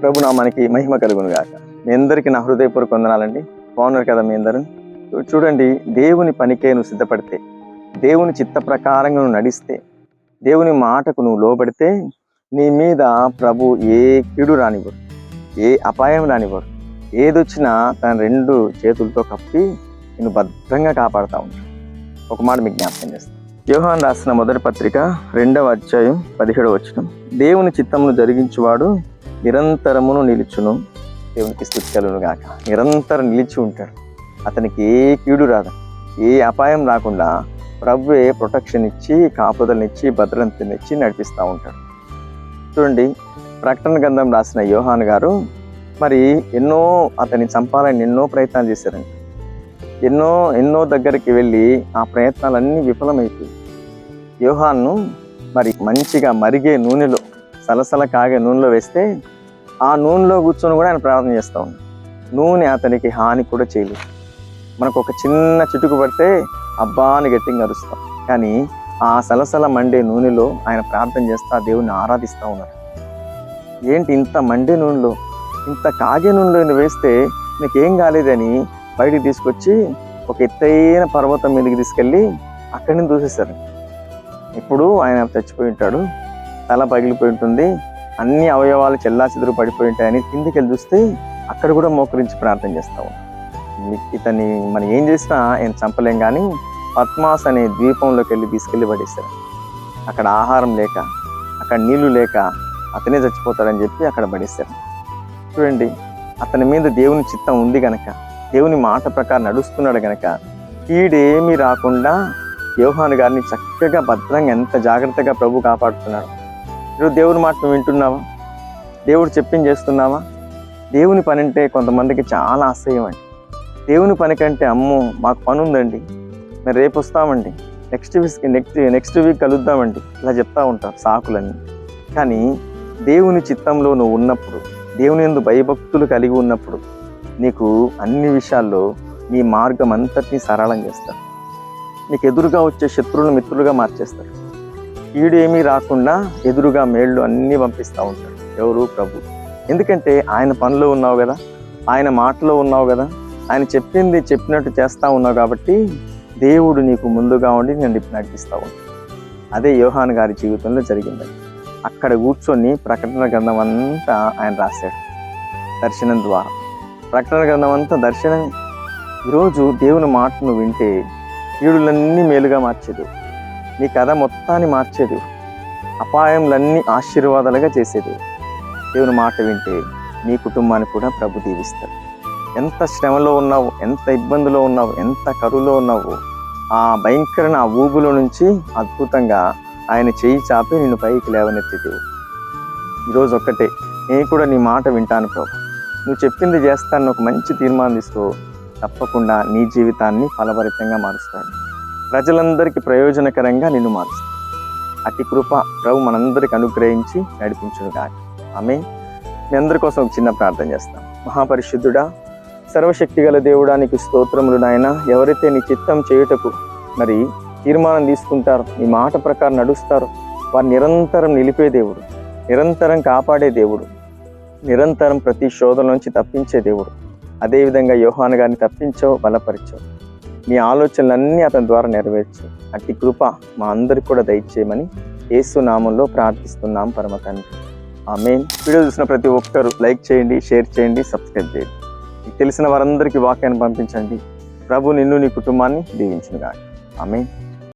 ప్రభు నా మనకి మహిమ కలుగును గాక మీ అందరికీ నా హృదయపూర్వక వందనాలండి. బాగున్నారు కదా మీ అందరూ? చూడండి దేవుని పనికే నువ్వు సిద్ధపడితే దేవుని చిత్త ప్రకారంగా నువ్వు నడిస్తే దేవుని మాటకు నువ్వు లోబడితే నీ మీద ప్రభు ఏ కీడు రానివ్వరు ఏ అపాయం రానివ్వరు. ఏదొచ్చినా తన రెండు చేతులతో కప్పి నేను భద్రంగా కాపాడుతూ ఉంటాను ఒక మాట మీకు జ్ఞాపకం చేస్తాను యోహాన్ రాసిన మొదటి పత్రిక రెండవ అధ్యాయం పదిహేడవ వచ్చిన దేవుని చిత్తమును జరిగించువాడు నిరంతరమును నిలుచును. దేవునికి స్థుతి కలుగును గాక. నిరంతరం నిలిచి ఉంటాడు. అతనికి ఏ కీడు రాదు. ఏ అపాయం రాకుండా ప్రభువే ప్రొటెక్షన్ ఇచ్చి కాపుదలనిచ్చి భద్రతనిచ్చి నడిపిస్తూ ఉంటాడు. చూడండి ప్రకటన గ్రంథం రాసిన యోహాన్ గారు మరి ఎన్నో అతన్ని చంపాలని ఎన్నో ప్రయత్నాలు చేశారండి ఎన్నో ఎన్నో దగ్గరికి వెళ్ళి ఆ ప్రయత్నాలన్నీ విఫలమైపోయి యోహాన్ను మరి మంచిగా మరిగే నూనెలో సలసల కాగే నూనెలో వేస్తే ఆ నూనెలో కూర్చొని కూడా ఆయన ప్రార్థన చేస్తూ ఉన్నాడు. నూనె అతనికి హాని కూడా చేయలేదు. మనకు ఒక చిన్న చిటుకు పడితే అబ్బా అని గట్టిగా అరుస్తాం. కానీ ఆ సలసల మండే నూనెలో ఆయన ప్రార్థన చేస్తా దేవుని ఆరాధిస్తూ ఉన్నారు ఏంటి ఇంత మండే నూనెలో? ఇంత కాగే నూనెలో వేస్తే నీకేం కాలేదని బయటికి తీసుకొచ్చి ఒక ఎత్తైన పర్వతం మీదకి తీసుకెళ్ళి అక్కడి నుంచి ఇప్పుడు ఆయన చచ్చిపోయి ఉంటాడు. తల పగిలిపోయి ఉంటుంది. అన్ని అవయవాలు చెల్లా చెదురు పడిపోయి ఉంటాయని కిందికి వెళ్ళి చూస్తే అక్కడ కూడా మోకరించి ప్రార్థన చేస్తాము ఇతన్ని మనం ఏం చేసినా ఆయన చంపలేం కానీ పద్మాస్ అనే ద్వీపంలోకి వెళ్ళి తీసుకెళ్ళి పడేశారు. అక్కడ ఆహారం లేక అక్కడ నీళ్ళు లేక అతనే చచ్చిపోతాడని చెప్పి అక్కడ పడేశారు. చూడండి అతని మీద దేవుని చిత్తం ఉంది గనక దేవుని మాట ప్రకారం నడుస్తున్నాడు గనక కీడేమీ రాకుండా యోహాను గారిని చక్కగా భద్రంగా ఎంత జాగ్రత్తగా ప్రభు కాపాడుతున్నాడు ఈరోజు దేవుని మాట వింటున్నావా? దేవుడు చెప్పింది చేస్తున్నావా? దేవుని పని అంటే కొంతమందికి చాలా అసహ్యం అండి. దేవుని పని కంటే అమ్మో మాకు పని ఉందండి మేము రేపు వస్తామండి. Next week next next week కలుద్దామండి. ఇలా చెప్తా ఉంటారు సాకులన్నీ. కానీ దేవుని చిత్తంలో నువ్వు ఉన్నప్పుడు దేవుని ఎందు భయభక్తులు కలిగి ఉన్నప్పుడు నీకు అన్ని విషయాల్లో నీ మార్గం అంతటినీ సరళం చేస్తారు. నీకు ఎదురుగా వచ్చే శత్రువులను మిత్రులుగా మార్చేస్తారు. కీడు ఏమీ రాకుండా ఎదురుగా మేళ్ళు అన్నీ పంపిస్తూ ఉంటాడు. ఎవరు? ప్రభు. ఎందుకంటే ఆయన పనిలో ఉన్నావు కదా ఆయన మాటలో ఉన్నావు కదా ఆయన చెప్పింది చెప్పినట్టు చేస్తూ ఉన్నావు కాబట్టి దేవుడు నీకు ముందుగా ఉండి నేను నడిపిస్తా ఉంటాడు. అదే యోహాన్ గారి జీవితంలో జరిగింది. అక్కడ కూర్చొని ప్రకటన గ్రంథం అంతా ఆయన రాశాడు. దర్శనం ద్వారా. ప్రకటన గ్రంథం అంతా దర్శనం. ఈరోజు దేవుని మాటను వింటే కీడులన్నీ మేలుగా మార్చేది. నీ కథ మొత్తాన్ని మార్చేది. అపాయములన్నీ ఆశీర్వాదాలుగా చేసేది. దేవుని మాట వింటే నీ కుటుంబాన్ని కూడా ప్రభు దీవిస్తాడు. ఎంత శ్రమలో ఉన్నావు ఎంత ఇబ్బందిలో ఉన్నావు ఎంత కరువులో ఉన్నావు ఆ భయంకరమైన ఆ ఊబులో నుంచి అద్భుతంగా ఆయన చేయి చాపి నిన్ను పైకి లేవనెత్తి ఈరోజు ఒక్కటే నేను కూడా నీ మాట వింటాను ప్రభు. నువ్వు చెప్పింది చేస్తాను ఒక మంచి తీర్మానం తీసుకో. తప్పకుండా నీ జీవితాన్ని ఫలభరితంగా మారుస్తాడు ప్రజలందరికీ ప్రయోజనకరంగా నిన్ను మారుస్తాడు అతి కృప ప్రభు మనందరికి అనుగ్రహించి నడిపించును కానీ ఆమె మీ అందరి కోసం ఒక చిన్న ప్రార్థన చేస్తాం. మహాపరిశుద్ధుడా సర్వశక్తి గల దేవుడానికి స్తోత్రములు నాయన. ఎవరైతే నీ చిత్తం చేయుటకు మరి తీర్మానం తీసుకుంటారో నీ మాట ప్రకారం నడుస్తారో వారు నిరంతరం నిలిపే దేవుడు నిరంతరం కాపాడే దేవుడు నిరంతరం ప్రతి శోధన నుంచి తప్పించే దేవుడు. అదేవిధంగా యోహాను గారిని తప్పించావు బలపరిచావు నీ ఆలోచనలన్నీ అతని ద్వారా నెరవేర్చు. అట్టి కృప మా అందరికి కూడా దయచేయమని యేసు నామంలో ప్రార్థిస్తున్నాం పరమ తండ్రి. ఆమె వీడియో చూసిన ప్రతి ఒక్కరు లైక్ చేయండి షేర్ చేయండి సబ్స్క్రైబ్ చేయండి. మీకు తెలిసిన వారందరికీ వాక్యాన్ని పంపించండి. ప్రభు నిన్ను నీ కుటుంబాన్ని దీవించునుగా ఆమె